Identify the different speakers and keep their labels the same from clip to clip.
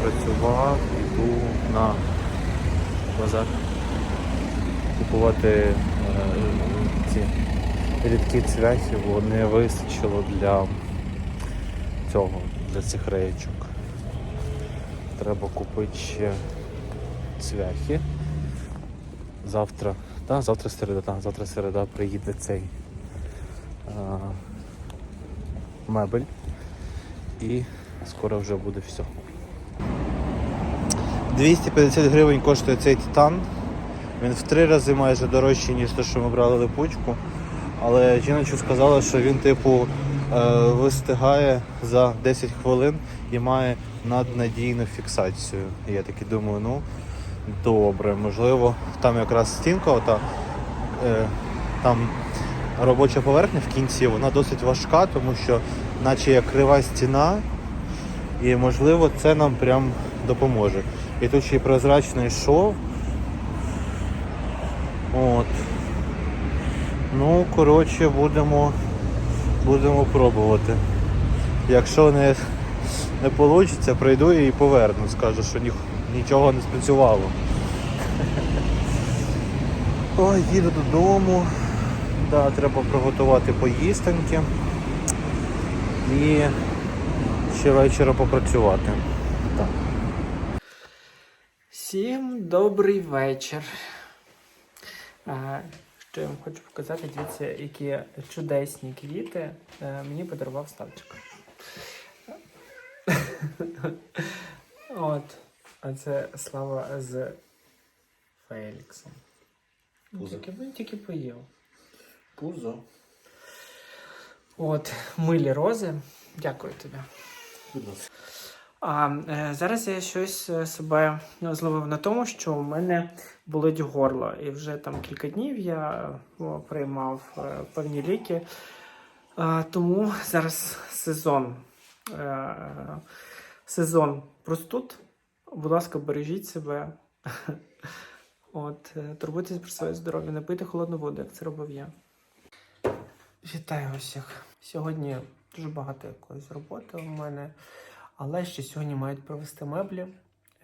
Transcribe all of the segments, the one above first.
Speaker 1: попрацював, іду на базар купувати е, ці рідкі цвяхи, бо не вистачило для цього, для цих реєчок. Треба купити ще цвяхи. Завтра, та, завтра середа, та, завтра середа приїде цей а, мебель і скоро вже буде все. 250 гривень коштує цей титан. Він в три рази майже дорожчий, ніж те, що ми брали липучку. Але жіночка сказала, що він, типу, е, вистигає за 10 хвилин і має наднадійну фіксацію. Я таки думаю, ну добре, можливо, там якраз стінка, ота, е, там робоча поверхня в кінці, вона досить важка, тому що наче як крива стіна, і можливо це нам прям допоможе. І тут ще й прозрачний шов. От. Ну, коротше, будемо, будемо пробувати. Якщо не, не вийде, прийду і поверну. Скажу, що ні, нічого не спрацювало. Ой, їду додому. Да, треба приготувати поїстеньки. І ще вечора попрацювати.
Speaker 2: Всім добрий вечір. Що я вам хочу показати, дивіться, які чудесні квіти е, мені подарував Ставчик. От. А це слава з Феліксом.
Speaker 1: Пузо.
Speaker 2: Тільки він тільки поїв.
Speaker 1: Пузо.
Speaker 2: От, милі рози. Дякую тобі. А е, зараз я щось е, себе зловив на тому, що у мене болить горло. І вже там кілька днів я приймав е, певні ліки. Тому зараз сезон. Сезон простуд. Будь ласка, бережіть себе. От, турбуйтесь про своє здоров'я, не пийте холодну воду, як це робив я. Вітаю усіх. Сьогодні дуже багато якоїсь роботи у мене, але ще сьогодні мають привезти меблі.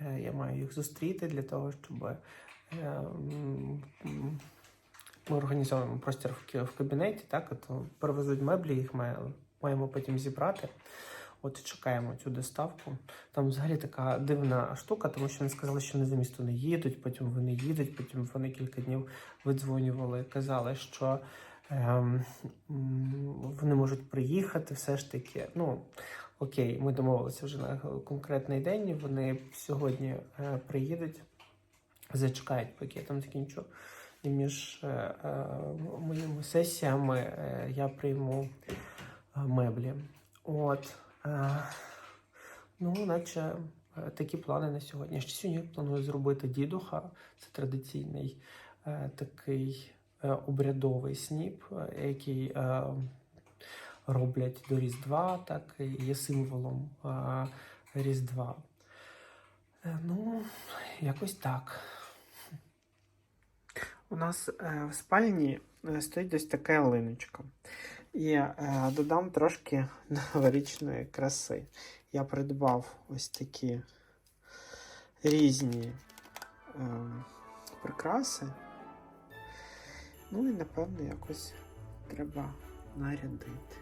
Speaker 2: Е, Я маю їх зустріти для того, щоб е, ми організовуємо простір в кабінеті, так, от привезуть меблі, їх маємо потім зібрати. От чекаємо цю доставку. Там взагалі така дивна штука, тому що вони сказали, що вони за місто не їдуть, потім вони їдуть, потім вони кілька днів видзвонювали, казали, що ем, вони можуть приїхати все ж таки. Ну, окей, ми домовилися вже на конкретний день. Вони сьогодні е, приїдуть, зачекають, поки я там закінчу. І між е, е, моїми сесіями е, я прийму е, меблі. От. Е, ну, наче е, такі плани на сьогодні. Ще сьогодні планую зробити дідуха. Це традиційний е, такий е, обрядовий сніп, е, який е, роблять до Різдва, так і є символом е, Різдва. Е, ну, якось так. У нас е, в спальні е, стоїть ось така ялиночка. І додам трошки новорічної краси. Я придбав ось такі різні е, прикраси. Ну і напевно якось треба нарядити.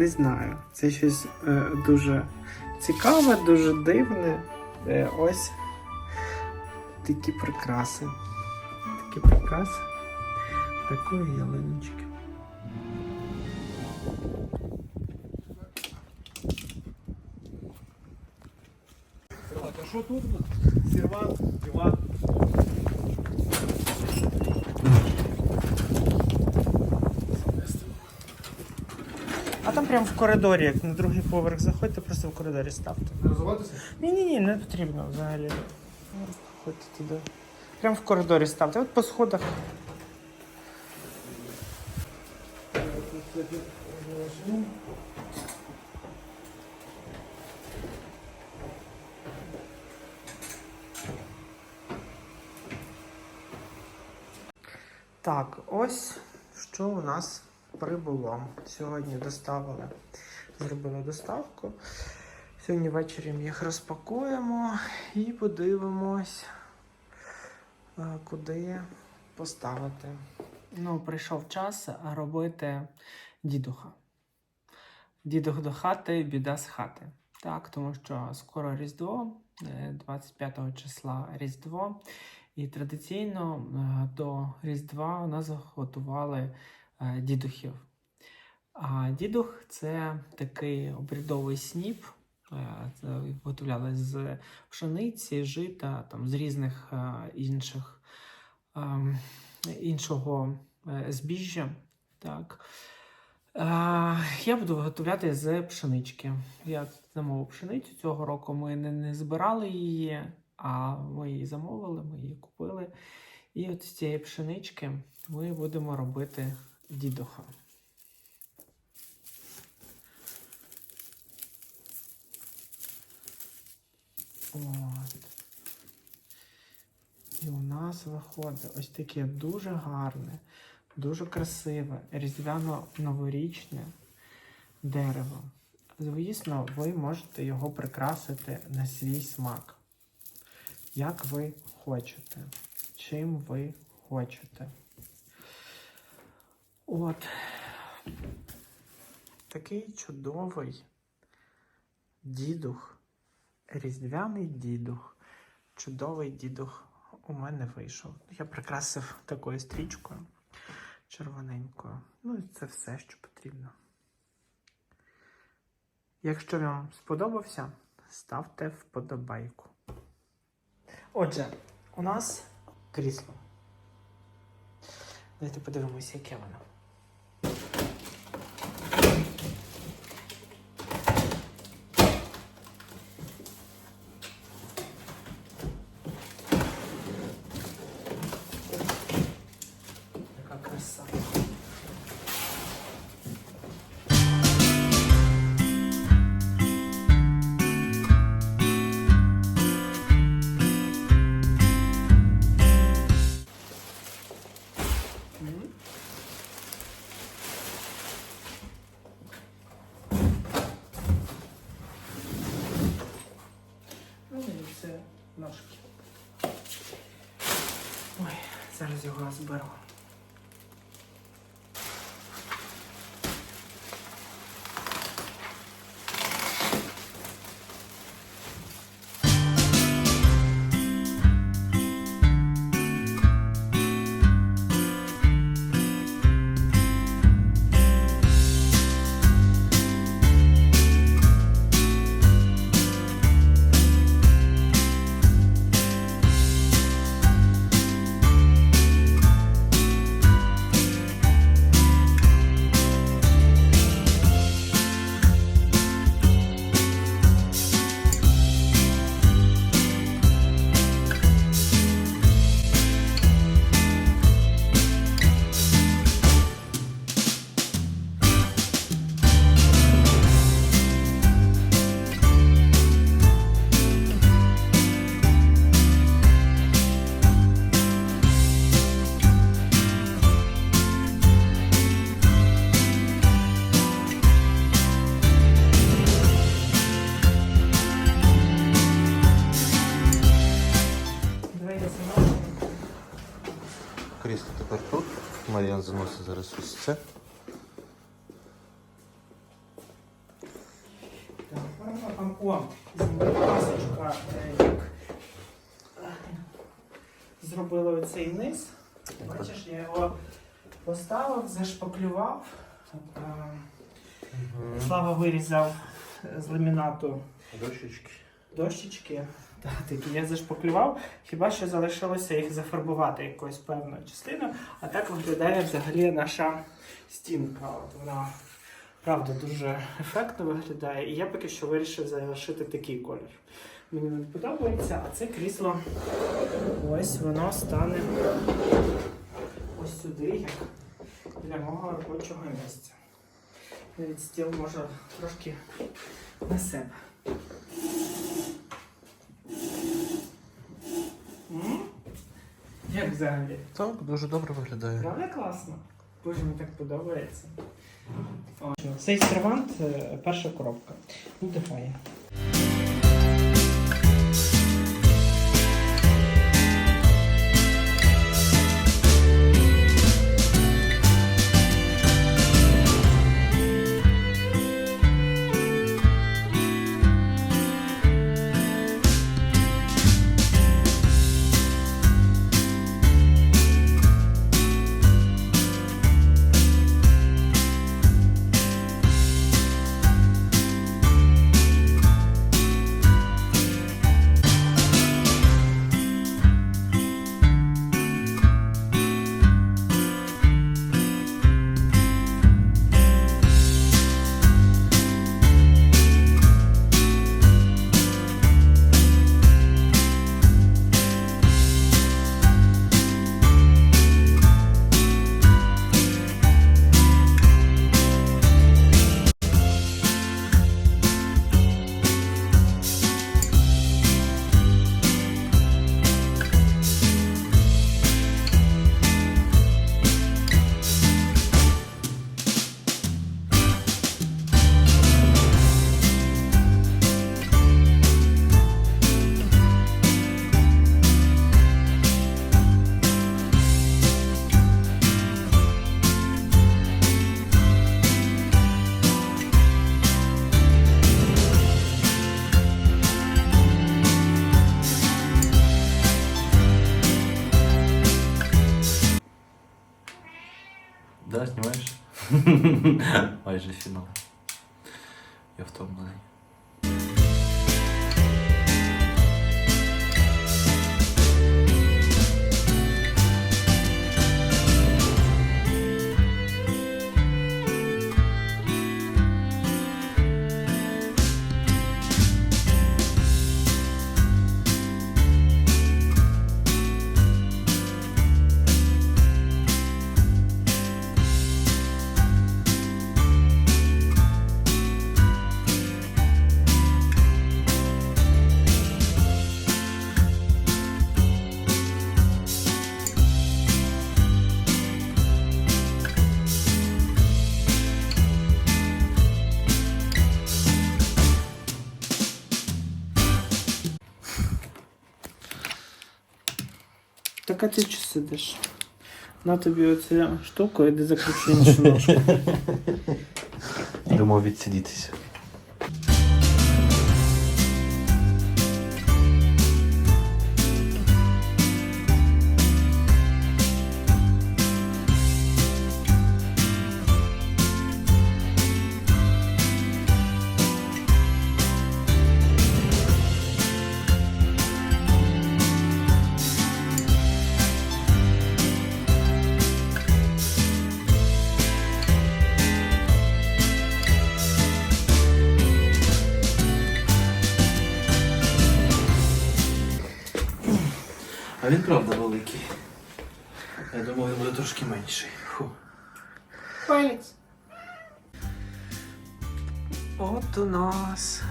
Speaker 2: Не знаю. Це щось е, дуже цікаве, дуже дивне. Е, ось такі прикраси. Такі прикраси такої ялиночки.
Speaker 3: А що тут? Сервант, диван.
Speaker 2: А там прямо в коридорі, як на другий поверх заходьте, просто в коридорі ставте.
Speaker 3: Не розвиватися?
Speaker 2: Ні, ні, ні, не потрібно взагалі. Ходьте туди. Прямо в коридорі ставте. От по сходах. Так, ось що у нас прибуло. Сьогодні доставили, зробили доставку. Сьогодні ввечері ми їх розпакуємо і подивимось, е, куди поставити. Ну, прийшов час робити дідуха. Дідух до хати, біда з хати. Так, тому що скоро Різдво, е, 25 числа Різдво. І традиційно е, до Різдва у нас готували е, дідухів. А дідух це такий обрядовий сніп. Е, виготовляли з пшениці, жита, там, з різних е, інших іншого е, збіжжя. Так. Е, Я буду виготовляти з пшенички. Я замовив пшеницю. Цього року ми не, не збирали її, а ми її замовили, ми її купили. І от з цієї пшенички ми будемо робити дідуха. От. І у нас виходить ось таке дуже гарне, дуже красиве, різдвяно-новорічне дерево. Звісно, ви можете його прикрасити на свій смак. Як ви хочете. Чим ви хочете. От. Такий чудовий дідух. Різдвяний дідух. Чудовий дідух у мене вийшов. Я прикрасив такою стрічкою червоненькою. Ну і це все, що потрібно. Якщо вам сподобався, ставте вподобайку. Отже, у нас крісло. Давайте подивимося, яке воно. Зараз його зберу. Давай
Speaker 1: Мар'ян заносить зараз ось це.
Speaker 2: О, пасочка, е, як зробили оцей низ. Бачиш, я його поставив, зашпаклював. Е, Слава вирізав з ламінату
Speaker 1: Дощечки.
Speaker 2: дощечки. Так, такі я зашпаклював. Хіба що залишилося їх зафарбувати якоюсь певною частиною. А так виглядає взагалі наша стінка. От вона правда дуже ефектно виглядає. І я поки що вирішив залишити такий колір. Мені він подобається, а це крісло ось воно стане ось сюди, як для мого робочого місця. Навіть стіл можна трошки на себе. Як взагалі?
Speaker 1: Так, дуже добре виглядає.
Speaker 2: Правда класно? Боже, мені так подобається. Цей сервант е, перша коробка. Ну,
Speaker 4: Да, Майже фінал. Я втомлений.
Speaker 2: Так а ти чи сидиш? На тобі оця штука, іди закручу іншу ножку.
Speaker 4: Думав відсидітися. А він правда великий. Я думав, він буде трошки менший. Фу.
Speaker 2: Палець. От у нас.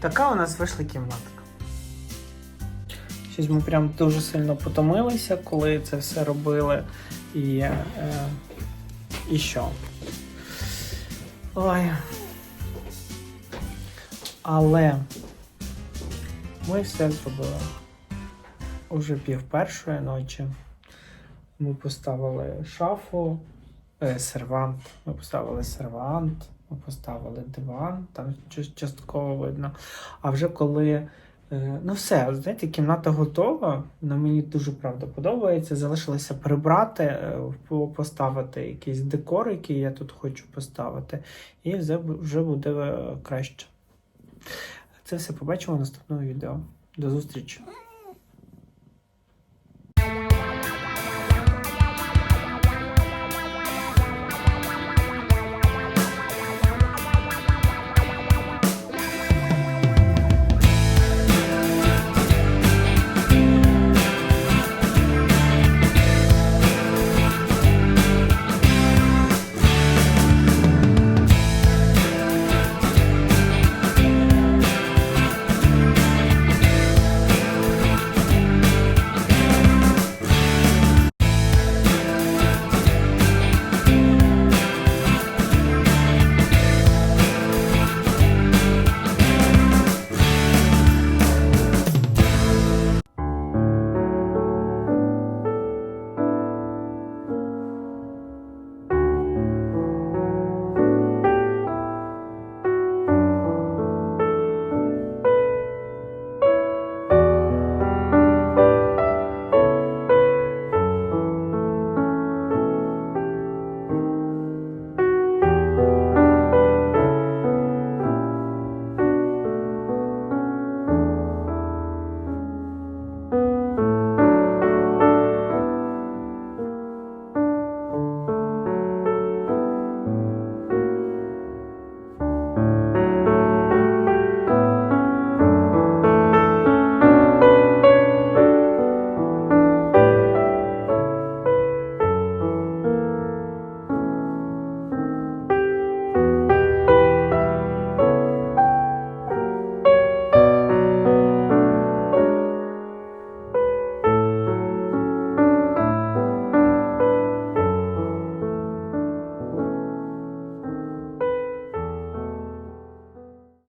Speaker 2: Така у нас вийшла кімнатка. Щось ми прям дуже сильно потомилися, коли це все робили. І, е, і що? Ой. Але ми все зробили. Уже пів першої ночі. Ми поставили шафу, е, сервант. Ми поставили сервант, ми поставили диван, там щось частково видно. А вже коли. е, Ну, все, знаєте, кімната готова. На мені дуже правда подобається. Залишилося прибрати, е, поставити якийсь декор, який я тут хочу поставити, і вже, буде е, краще. Це все побачимо в наступному відео. До зустрічі!